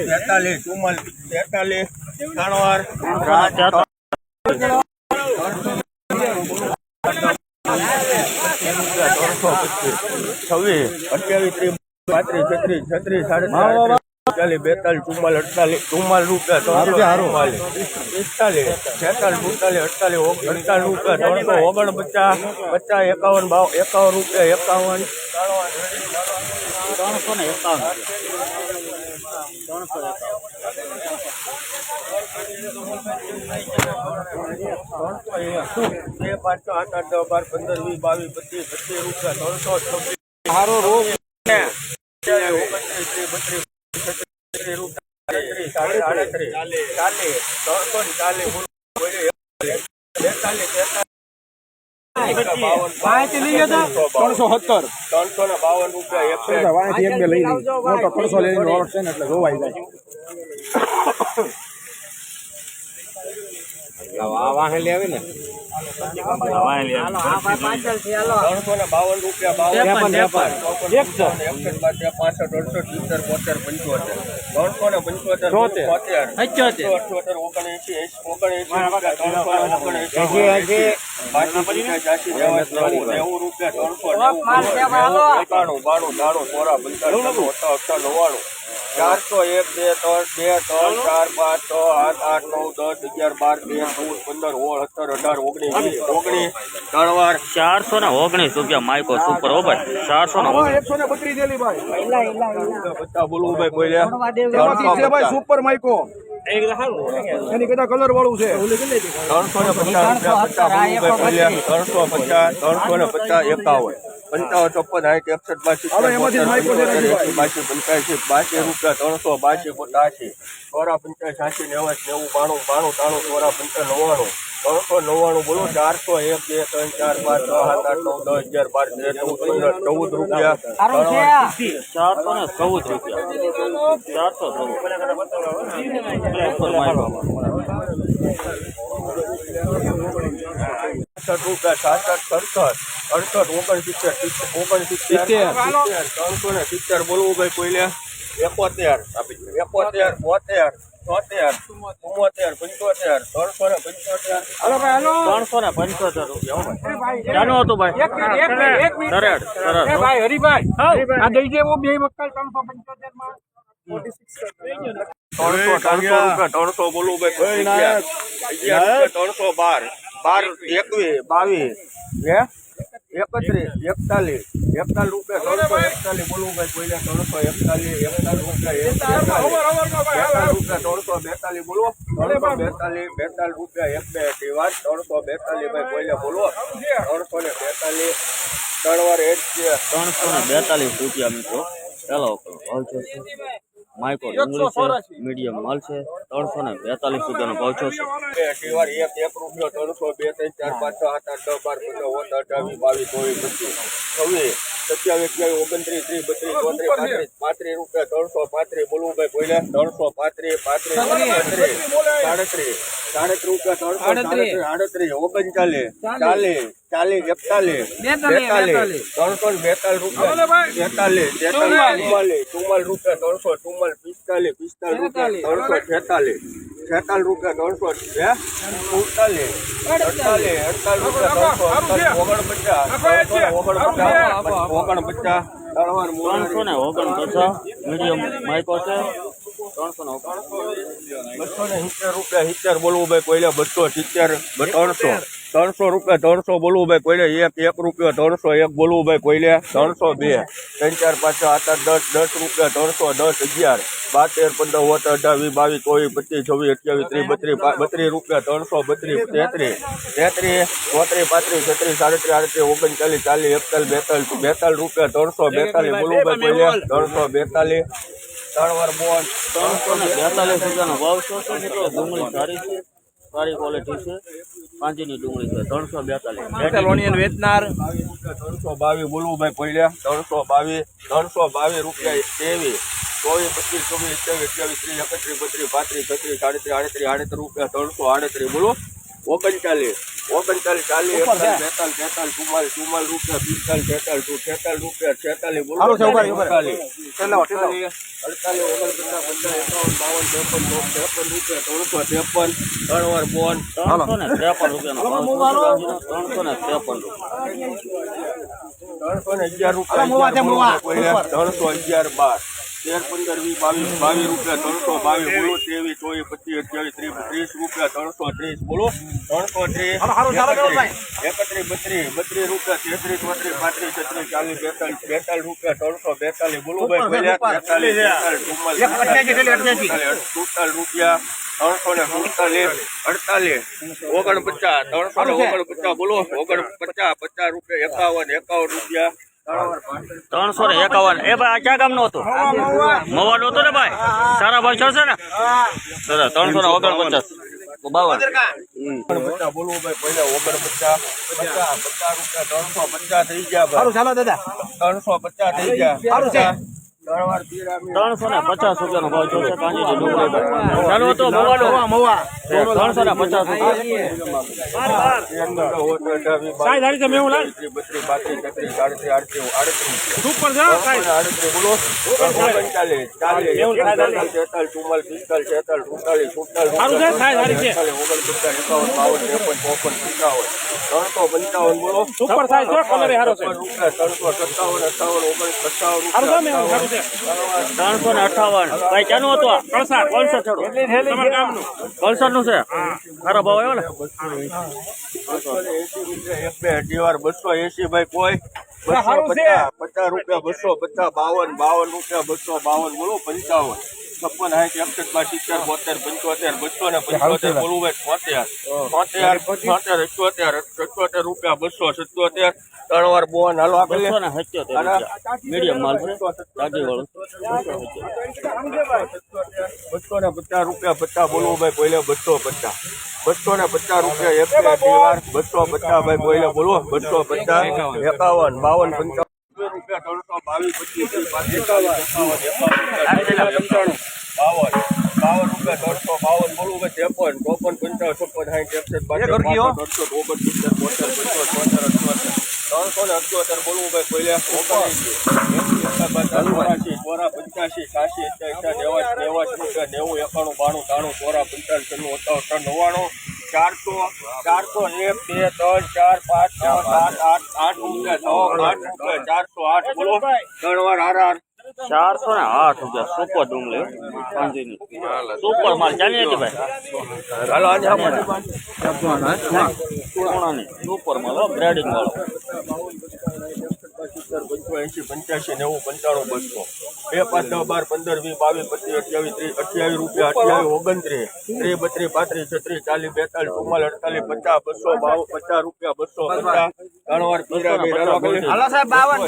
તેતાલીસ ચુમ્માલીસ તેતાલીસ ત્રણવાર છવ્વીસ અઠ્યાવીસ ત્રીસ પાંત્રીસ છત્રીસ છત્રીસ સાડત્રીસ ચાલીસ બેતાલીસ ચુમ્માલીસ અડતાલીસ ચુમ્માલીસ રૂપિયા ચુમ્માલીસ પિસ્તાલીસ છેતાલીસ સુડતાલીસ અડતાલીસ અડતાલીસ રૂપિયા ત્રણસો ઓગણ પચાસ એકાવન બાવ એકાવન રૂપિયા એકાવન. ત્રણસો ને એકાવન ત્રણસો આઠ આઠ દસ બાર પંદર વીસ બાવીસ પચીસ પચીસ રૂપિયા ત્રણસો છવ્વીસ મારો રોગ બત્રીસ. રૂપિયા આડત્રીસ આડત્રીસ ચાલીસ ત્રણસો ને ચાલીસ બેતાલીસ ત્રણસો સત્તર. ત્રણસો ને બાવન રૂપિયા એકસો એક બે લઈ લઈ લઈને ને એટલે જોવાઈ જાય. ત્રણસો ને ઓગણએંસી રૂપિયા બાણું ત્રાણું સોરા પંચાણું અઠા અઠા નવ્વાણું ચારસો એક બે ત્રણ બે ત્રણ ચાર પાંચ છ આઠ આઠ નવ દસ અગિયાર બાર તેર ચૌદ પંદર સોળ સત્તર અઢાર ઓગણીસ વીસ ઓગણીસ ત્રણ વાર ચારસો ને ઓગણીસ રૂપિયા માઇકો સુપર હો ભાઈ. ચારસો ને એકસો ને બત્રીસ દેલી ભાઈ. બધા બોલવું ભાઈ બોલ્યા સુપર માઇકો એની કદા કલર વાળું છે. ત્રણસો ને પચાસ ત્રણસો પચાસ ત્રણસો ને પચાસ એકાવન. પંચાવન છપ્પન સાઠ એકસઠ બાસી બાસી પંચ્યાસી બાસી રૂપિયા ત્રણસો બાસી પચાસી ચોરા પંચાસ સાસી નેવાસી નેવું બાણું બાણું ત્રાણું ચોરા પંચાસ નવ્વાણું. ત્રણસો નવ્વાણું બોલો ચારસો એક બે ત્રણ ચાર પાંચ છ સાત આઠ નવ દસ અગિયાર બાર તેર ચૌદ પંદર ચૌદ રૂપિયા. ત્રણ ચારસો ને ચૌદ રૂપિયા. ચારસો ચૌદ. સડસઠ રૂપિયા સાસઠ સડસઠ અડસઠ ઓગણસિત્તેર સિત્તેર ઓગણસિત્તેર સિત્તેર. ત્રણસો ને સિત્તેર બોલવું ભાઈ કોઈને? એકોતેર એકોતેર બોતેર છોતેર ચુમ્મોતેર પંચોતેર ત્રણસો ને પંચોતેર. ત્રણસો ને પંચોતેર રૂપિયા હો હતું ભાઈ. સરળ સરળ ભાઈ હરિભાઈ આ દઈ દેવો બે મક્કલ ત્રણસો પંચોતેરમાં. ત્રણસો ત્રણસો રૂપિયા ત્રણસો બોલવું ભાઈ ત્રણસો બાર. બાર એકવીસ બાવીસ ને એકત્રીસ એકતાલીસ. એકતાલીસ રૂપિયા ત્રણસો એકતાલીસ બોલવું ભાઈ કોઈને ત્રણસો એકતાલીસ એકતાલીસ રૂપિયા રૂપિયા ત્રણસો બેતાલીસ બોલો. ત્રણસો બેતાલીસ બેતાલીસ રૂપિયા એક બે અઢી વાર ત્રણસો બેતાલીસ ભાઈ કોઈને બોલો. ત્રણસો ને બેતાલીસ. ત્રણ વાર એક છે. ત્રણસો ને બેતાલીસ રૂપિયા મિત્રો. ચાલો ભાવ છે માઇકો ડુંગળી છે મીડિયમ માલ છે ત્રણસો ને બેતાલીસ રૂપિયાનો ભાવ છે. બે અઢી વાર એક એક રૂપિયો ત્રણસો બે ત્રણ ચાર પાંચ છ સાત આઠ દસ બાર પંદર ઓત અઠાવીસ બાવીસ ચોવીસ પચીસ. છવ્વીસ સત્યાવીસ અઠ્યાવીસ ઓગણત્રીસ ત્રીસ બત્રીસ ચોત્રીસ પાંત્રીસ પાંત્રીસ રૂપિયા ત્રણસો પાંત્રીસ બોલવું ભાઈ કોઈને ત્રણસો પાંત્રીસ પાંત્રીસ પાંત્રીસ સાડત્રીસ. આડત્રીસ ઓગણચાલીસ ચાલીસ ચાલીસ. એકતાલીસ બેતાલીસ ત્રણસો ને બેતાલીસ રૂપિયા. તેતાલીસ તેતાલીસ ચુમ્માલીસ રૂપિયા ત્રણસો ચુમ્માલીસ પિસ્તાલીસ પિસ્તાલીસ રૂપિયા ત્રણસો છેતાલીસ છેતાલીસ રૂપિયા ત્રણસો સુડતાલીસ અડતાલીસ અડતાલીસ રૂપિયા ત્રણસો ઓગણપચાસ ઓગણપચાસ ઓગણપચાસ ત્રણસો ને ઓગણપચાસ મીડિયમ માઇકો છે. ત્રણસો. રૂપિયા ત્રણસો બોલવું ભાઈ કોઈને એક એક રૂપિયા ત્રણસો એક બોલવું ભાઈ કોઈને ત્રણસો બે. ત્રણ ચાર પાંચ આઠ આઠ દસ દસ રૂપિયા ત્રણસો દસ અગિયાર. બાર તેર પંદર ઓત અઢાર, વીસ, બાવીસ, ચોવીસ, પચીસ, છવ્વીસ, અઠ્યાવીસ, ત્રીસ, બત્રીસ બત્રીસ રૂપિયા ત્રણસો, બત્રીસ, તેત્રીસ. તેત્રીસ, ચોત્રીસ, પાંત્રીસ, છત્રીસ, સાડત્રીસ, આડત્રીસ, ઓગણચાલીસ, ચાલીસ, એકતાલીસ, બેતાલીસ બેતાલીસ રૂપિયા ત્રણસો બેતાલીસ બોલવું ભાઈ કોઈને ત્રણસો બેતાલીસ. ત્રણ બોન ત્રણસો ને બેતાલીસ રૂપિયાનો ભાવ છે મિત્રો. ડુંગળી સારી છે સારી ક્વોલિટી છે. પાંચીની ડુંગળી છે ત્રણસો બેતાલીસ. વેચનાર. ત્રણસો બાવીસ બોલવું ભાઈ પહેલા ત્રણસો બાવીસ ત્રણસો બાવીસ રૂપિયા ત્રેવીસ. ચોવીસ પચીસ ચોવીસ અઠ્યાવીસ અઠ્યાવીસ ત્રીસ એકત્રીસ બત્રીસ પાંત્રીસ છત્રીસ સાડત્રીસ આડત્રીસ આડત્રીસ રૂપિયા ત્રણસો આડત્રીસ બોલો. ઓગણચાલીસ. ઓગણચાલીસ ચાલીસ એકતાલીસ તેતાલીસ ચુમ્માલીસ ચુમ્માલીસ રૂપિયા પિસ્તાલીસ તેતાલીસ રૂપિયા છેતાલીસ બોલો. અડતાલીસ ઓગણપચાસ એકાવન બાવન ત્રેપન રૂપિયા ત્રણસો ત્રેપન ત્રણ વાર બોન ત્રણસો ને ત્રેપન ત્રણસો ને ત્રેપન રૂપિયા. ત્રણસો ને અગિયાર. રૂપિયા ત્રણસો અગિયાર બાર. તેર પંદર વીસ બાવીસ બાવીસ રૂપિયા ત્રણસો બાવીસ બોલો ત્રેવીસ ચોવીસ પચીસ અઠ્યાવીસ ત્રીસ ત્રીસ રૂપિયા ત્રણસો ત્રીસ બોલો ત્રણસો ત્રીસ. એકત્રીસ બત્રીસ બત્રીસ રૂપિયા તેત્રીસ બત્રીસ પાંત્રીસ છત્રીસ ચાલીસ બેતાલીસ બેતાલીસ રૂપિયા ત્રણસો બેતાલીસ બોલો ભાઈ બેતાલીસ બેતાલીસ. સુડતાલીસ રૂપિયા ત્રણસો ને સુડતાલીસ અડતાલીસ ઓગણપચાસ ત્રણસો ને ઓગણપચાસ બોલો ઓગણપચાસ પચાસ રૂપિયા એકાવન એકાવન રૂપિયા ત્રણસો ને એકાવન. એ ભાઈ આ ક્યાં ગામનો હતો? મવાનો હતો ને ભાઈ? સારા ભાઈ છે ને? સરસ ત્રણસો ને ઓગણપચાસ. બાવન. બોલવું ભાઈ પહેલા ઓગણપચાસ પચાસ પચાસ રૂપિયા ત્રણસો પચાસ થઈ ગયા સારું ચાલો દાદા. ત્રણસો પચાસ થઈ ગયા સારું છે. ત્રણસો ને પચાસ રૂપિયાનો ભાવ છે કાંજી ડુંગળી ચાલો હતો મવાનો મવા મવા ત્રણસો ને પચાસ રૂપિયા. સાઈ તમે એવું લાગે. બત્રીસ પાંત્રીસ છત્રીસ આડત્રીસ આડત્રીસ આડત્રીસ. સુપર છે આડત્રીસ બોલો. ઓગણચાલીસ ચાલીસ એકતાલીસ ચુમ્માલીસ પિસ્તાલીસ છેતાલીસ સુડતાલીસ સુડતાલીસ ઓગણપચાસ એકાવન બાવન ત્રેપન ચોપન પંચાવન. ત્રણસો પંચાવન બોલો. સુપર સાઈઝ છે કલર હારો છે. ત્રણસો સત્તાવન અઠાવન ઓગણ સત્તાવન ત્રણસો ને અઠાવન. ભાઈ ક્યાંનું હતું આ? કલસાર છોડો. ચડો કલસાર નું છે? સારો ભાવ આવ્યો ને? એક બે અઢી વાર બસો એસી ભાઈ કોઈ. પચાસ પચાસ રૂપિયા બસો પચાસ બાવન બાવન રૂપિયા બસો બાવન બોલો પંચાવન. છપ્પન સાઠ એકસઠ બાર સિત્તેર બોતેર પંચોતેર બસો ને પંચોતેર બોલું ભાઈ છોતેર. છોતેર છોતેર અઠ્યોતેર અઠ્યોતેર રૂપિયા બસો સત્યોતેર. ત્રણ વાર બોન હાલો સત્યોતેર મીડિયમ માલ વાળું બસો ને પચાસ રૂપિયા પચાસ બોલવું ભાઈ પહેલે બસો પચાસ. બસો ને પચાસ રૂપિયા એક બે વાર બસો પચાસ ભાઈ પહેલે બોલો બસો પચાસ એકાવન બાવન પંચાવન. ત્રણસો બાવન ત્રણસો બોલવું ભાઈ ત્રેપન ચોપન પંચાવન છપ્પન સાઠ એકસઠ બાસઠ અડસઠ ઓગણસિત્તેર બોતેર પંચોતેર ત્રણસો નેવું એકાણું બાણું ત્રાણું ચોરા પંચાવન છન્નું અઠાવન નવ્વાણું ચારસો ચારસો એક બે ત્રણ ચાર પાંચ છ સાત આઠ આઠ રૂપિયા નવ આઠ રૂપિયા ચારસો આઠ બોલો. ત્રણ વાર હાર હાર. ચારસો ને આઠ રૂપિયા સુપર ડુંગળી કાંજીની સુપર માલ ચાલી હતી ભાઈ? હાલો આજે આપણે સુપર માલ હો ગ્રેડિંગ પંચો એસી પંચ્યાસી નેવું પંચાણું બસો. બે પાંચ દસ બાર પંદર વીસ બાવીસ પચીસ અઠ્યાવીસ ત્રીસ અઠ્યાવીસ રૂપિયા અઠ્યાવીસ ઓગણત્રીસ. ત્રીસ બત્રીસ પાંત્રીસ છત્રીસ ચાલીસ બેતાલીસ ચુમ્માલીસ અડતાલીસ પચાસ બસો બાવન પચાસ રૂપિયા બસો પચાસ. ત્રણ વાર બાવન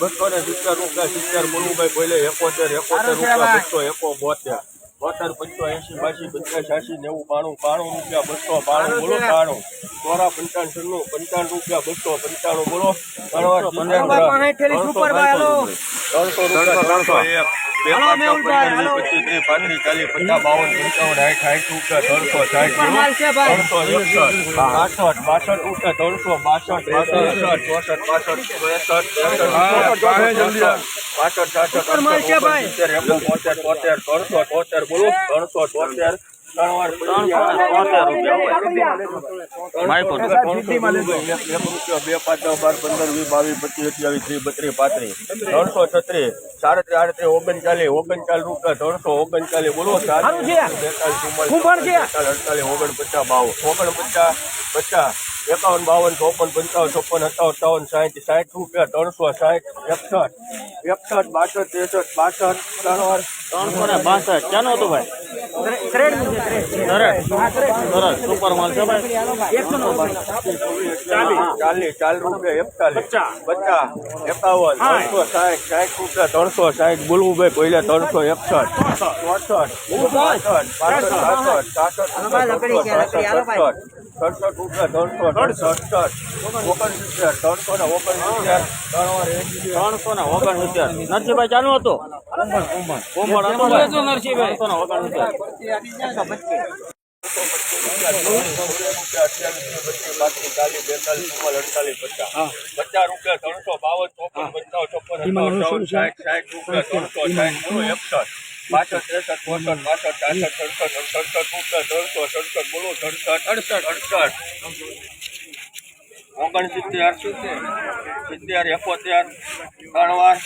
બસો ને સિત્તેર રૂપિયા સિત્તેર મુનુભાઈ બોલે એકોતેર એકોતેર રૂપિયા બસો એકો બોતેર બોતેર પંચો એસી બાસી પંચાસ છ્યાસી નેવું બાણું બાણું રૂપિયા બસો બાણું બોલો બાણું. ચોરા પંચાણ છન્નું પંચાવન રૂપિયા બસો પંચાણું બોલો. ત્રણસો રૂપિયા ત્રણસો એક ત્રણસો તોતેર ત્રણસો તોતેર બોલો. ત્રણસો તોતેર બે પાંચ બાર પંદર વીસ બાવીસ પચીસ અઠ્યાવીસ ત્રીસ બત્રીસ પાંત્રીસ. ત્રણસો છત્રીસ સાડત્રીસ આડત્રીસ ઓગણચાલીસ ઓગણચાલીસ રૂપિયા. ત્રણસો ઓગણચાલીસ બોલો સારું છે. બેતાલીસ અડતાલીસ ઓગણપચાસ બાવન. ઓગણપચાસ પચાસ એકાવન બાવન ચોપન પંચાવન ચોપન અઠાવન અઠાવન સાહીઠ સાઠ રૂપિયા. ત્રણસો સાહીઠ એકસઠ. એકસઠ બાસઠ ત્રેસઠ બાસઠ ત્રણ ત્રણસો ને બાસઠ. ક્યાંનું તો ભાઈ? સરસ સુપર માલ છે ભાઈ ચાલીસ ચાલીસ રૂપિયા એકતાલીસ પચાસ એકાવન ત્રણસો સાઠ સાઠ રૂપિયા ત્રણસો સાઠ બોલવું ભાઈ પહેલા ત્રણસો એકસઠ ચોસઠ પાસઠ પાસઠ સાસઠ સાસઠ સડસઠ રૂપિયા ત્રણસો સડસઠ ઓગણસિત્તેર ત્રણસો ને ઓગણસિત્તેર ત્રણ વાર એંશી ત્રણસો ને ઓગણસિત્તેર. નરસિંહભાઈ ચાલુ હતો? ત્રણસો રૂપિયા બાવન ચોપન પંચાવન ચોપન સાઠ સાઠ રૂપિયા ત્રણસો સાઠ એકસઠ પાસઠ ત્રેસઠ ચોસઠ પાસઠ છાસઠ સડસઠ સડસઠ ત્રણસો સડસઠ બોલો સડસઠ અડસઠ અડસઠ ઓગણસિત્તેર સિત્તેર એકોતેર ત્રણ વાર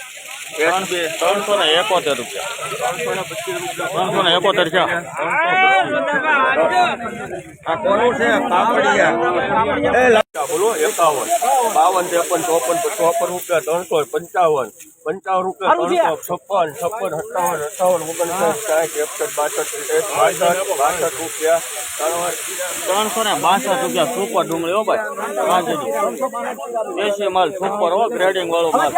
ત્રણ ત્રણસો ને એકોતેર રૂપિયા ત્રણસો ને પચીસ રૂપિયા ત્રણસો ને એકોતેર છે આ કોનું છે બોલો એકાવન. બાવન ત્રેપન ચોપન ચોપન રૂપિયા ત્રણસો પંચાવન. પંચાવન રૂપિયા ત્રણસો છપ્પન છપ્પન સત્તાવન અઠાવન ઓગણસાઠ સાઠ એકસઠ બાસઠ બાસઠ રૂપિયા. ત્રણસો ને બાસઠ રૂપિયા સુપર ડુંગળી હો ભાઈ. પાંચની દેશી માલ સુપર હો ગ્રેડિંગ વાળો માલ.